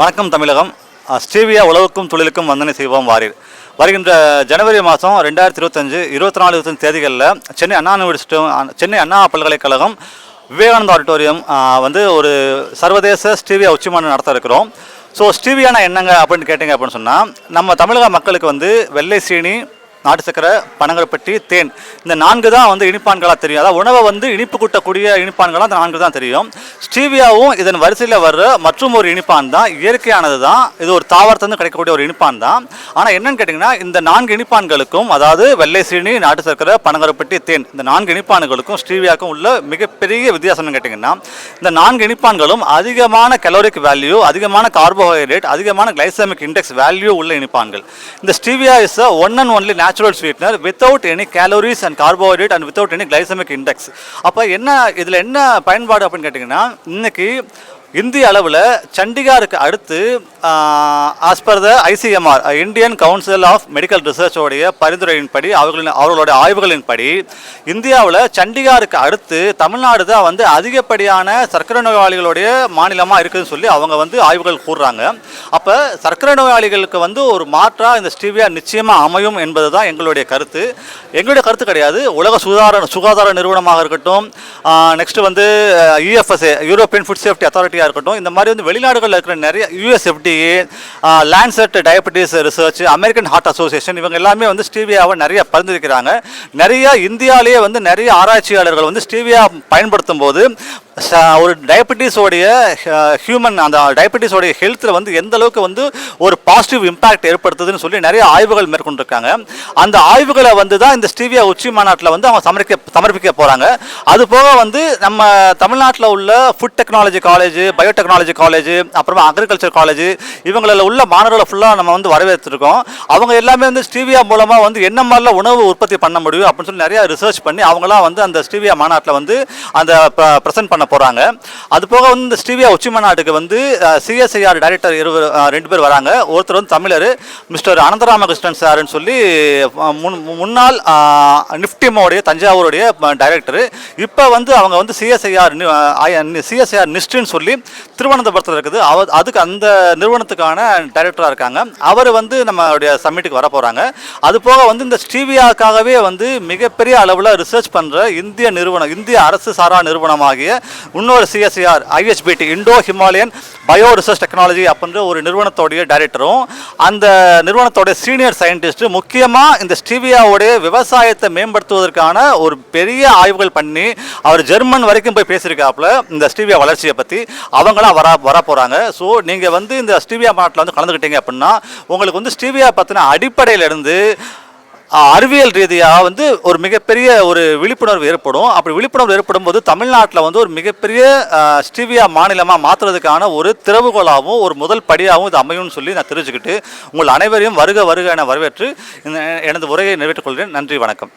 வணக்கம் தமிழகம். ஸ்டீவியா உழவுக்கும் தொழிலுக்கும் வந்தனை செய்வோம் வாரீர். வருகின்ற ஜனவரி மாதம் ரெண்டாயிரத்தி இருபத்தஞ்சு இருபத்தி நாலு இருபத்தஞ்சு தேதிகளில் சென்னை அண்ணா யூனிவர்சிட்டி சென்னை அண்ணா பல்கலைக்கழகம் விவேகானந்த ஆடிட்டோரியம் வந்து ஒரு சர்வதேச ஸ்டீவியா உச்சிமாநாடு நடத்த இருக்கிறோம். ஸோ ஸ்டீவியானா என்னங்க அப்படின்னு கேட்டிங்க அப்படின்னு சொன்னால் நம்ம தமிழக மக்களுக்கு வந்து வெள்ளை சீனி நாட்டு சக்கரை பனங்கருப்பட்டி தேன். இந்த நான்கு தான் வந்து இனிப்பான்களாக தெரியும். அதாவது உணவை வந்து இனிப்பு கூட்டக்கூடிய இனிப்பான்களாக அந்த நான்கு தான் தெரியும். ஸ்டீவியாவும் இதன் வரிசையில் வர்ற மற்றும் ஒரு இனிப்பான் தான். இயற்கையானது தான். இது ஒரு தாவரத்துலேருந்து கிடைக்கக்கூடிய ஒரு இனிப்பான் தான். ஆனால் என்னன்னு கேட்டிங்கன்னா இந்த நான்கு இனிப்பான்களுக்கும் அதாவது வெள்ளை சீனி நாட்டு சக்கரை பனங்கருப்பட்டி தேன் இந்த நான்கு இனிப்பான்களுக்கும் ஸ்டீவியாவுக்கும் உள்ள மிகப்பெரிய வித்தியாசம்னு கேட்டிங்கன்னா இந்த நான்கு இனிப்பான்களும் அதிகமான கலோரிக் வேல்யூ அதிகமான கார்போஹைட்ரேட் அதிகமான கிளைசமிக் இண்டெக்ஸ் வேல்யூ உள்ள இனிப்பான்கள். இந்த stevia is one and only natural sweetener without any calories and carbohydrate and without any glycemic index அப்போ என்ன இதில் என்ன பயன்பாடு அப்படின்னு கேட்டிங்கன்னா இன்னைக்கு இந்திய அளவில் சண்டிகாருக்கு அடுத்து as per the ICMR Indian council of medical ரிசர்ச்சோடைய பரிந்துரையின்படி அவர்களின் அவர்களுடைய ஆய்வுகளின்படி இந்தியாவில் சண்டிகாருக்கு அடுத்து தமிழ்நாடு தான் வந்து அதிகப்படியான சர்க்கரை நோயாளிகளுடைய மாநிலமாக இருக்குதுன்னு சொல்லி அவங்க வந்து ஆய்வுகள் கூறுறாங்க. அப்போ சர்க்கரை நோயாளிகளுக்கு வந்து ஒரு மாற்றாக இந்த ஸ்டீவியா நிச்சயமாக அமையும் என்பது தான் எங்களுடைய கருத்து. எங்களுடைய கருத்து கிடையாது. உலக சுகாதார சுகாதார நிறுவனமாக இருக்கட்டும் நெக்ஸ்ட் வந்து U F S A European food safety அத்தாரிட்டியாக இருக்கட்டும் இந்த மாதிரி வந்து வெளிநாடுகளில் இருக்கிற நிறைய USFDA Lancet diabetes research American heart association இவங்க எல்லாமே வந்து ஸ்டீவியாவை நிறைய பரிந்துரைக்கிறாங்க. நிறைய இந்தியாவிலேயே வந்து நிறைய ஆராய்ச்சியாளர்கள் வந்து ஸ்டீவியா பயன்படுத்தும் போது ஒரு டயபெட்டிஸோடைய ஹியூமன் அந்த டயபெட்டிஸோடைய ஹெல்த்தில் வந்து எந்த அளவுக்கு வந்து ஒரு பாசிட்டிவ் இம்பாக்ட் ஏற்படுத்துதுன்னு சொல்லி நிறைய ஆய்வுகள் மேற்கொண்டிருக்காங்க. அந்த ஆய்வுகளை வந்து தான் இந்த ஸ்டீவியா உச்சி மாநாட்டில் வந்து அவங்க சமர்ப்பிக்க சமர்ப்பிக்க போகிறாங்க அது போக வந்து நம்ம தமிழ்நாட்டில் உள்ள food technology college biotechnology college அப்புறமா அக்ரிகல்ச்சர் காலேஜ் இவங்களில் உள்ள மாணவர்களை ஃபுல்லாக நம்ம வந்து வரவேற்றிருக்கோம். அவங்க எல்லாமே வந்து ஸ்டீவியா மூலமாக வந்து என்ன மாதிரிலாம் உணவு உற்பத்தி பண்ண முடியும் அப்படின்னு சொல்லி நிறைய ரிசர்ச் பண்ணி அவங்களாம் வந்து அந்த ஸ்டீவியா மாநாட்டில் வந்து அந்த ப்ரெசென்ட் பண்ண போகிறாங்க அது போக வந்து இந்த ஸ்டீவியா உச்சி மாநாட்டுக்கு வந்து சிஎஸ்ஐஆர் டைரக்டர் இருவர் ரெண்டு பேர் வராங்க. ஒருத்தர் வந்து தமிழர் மிஸ்டர் அனந்தராமகிருஷ்ணன் சார்னு சொல்லி முன்- முன்னாள் நிஃப்டிமோடைய தஞ்சாவூருடைய டைரக்டர் இப்போ வந்து அவங்க வந்து சிஎஸ்ஐஆர் சிஎஸ்ஐஆர் நிஸ்ட்னு சொல்லி திருவனந்தபுரத்தில் இருக்குது. அவ அதுக்கு அந்த நிறுவனத்துக்கான டைரக்டராக இருக்காங்க. அவர் வந்து நம்மளுடைய சம்மிட்டுக்கு வர போகிறாங்க அது போக வந்து இந்த ஸ்டீவியாக்காகவே வந்து மிகப்பெரிய அளவில் ரிசர்ச் பண்ணுற இந்திய நிறுவனம் இந்திய அரசு சாரா நிறுவனமாகிய இன்னொரு CSIR IHBT Indo Himalayan bio research technology அப்படின்ற ஒரு நிறுவனத்தோடைய டைரக்டரும் அந்த நிறுவனத்தோட சீனியர் சயின்டிஸ்ட் முக்கியமாக இந்த ஸ்டீவியாவுடைய விவசாயத்தை மேம்படுத்துவதற்கான ஒரு பெரிய ஆய்வுகள் பண்ணி அவர் ஜெர்மன் வரைக்கும் போய் பேசியிருக்காப்புல இந்த ஸ்டீவியா வளர்ச்சியை பற்றி அவங்களாம் வர வர போகிறாங்க ஸோ நீங்கள் வந்து இந்த ஸ்டீவியா மாநாட்டில் வந்து கலந்துக்கிட்டீங்க அப்படின்னா உங்களுக்கு வந்து ஸ்டீவியா பற்றின அடிப்படையிலிருந்து அறிவியல் ரீதியாக வந்து ஒரு மிகப்பெரிய ஒரு விழிப்புணர்வு ஏற்படும். அப்படி விழிப்புணர்வு ஏற்படும் போது தமிழ்நாட்டில் வந்து ஒரு மிகப்பெரிய ஸ்டீவியா மாநிலமாக மாற்றுறதுக்கான ஒரு திறவுகோலாகவும் ஒரு முதல் படியாகவும் இது அமையும்னு சொல்லி நான் தெரிஞ்சுக்கிட்டு உங்கள் அனைவரையும் வருக வருக என வரவேற்று இந்த எனது உரையை நிறைவேற்றிக் கொள்கிறேன். நன்றி வணக்கம்.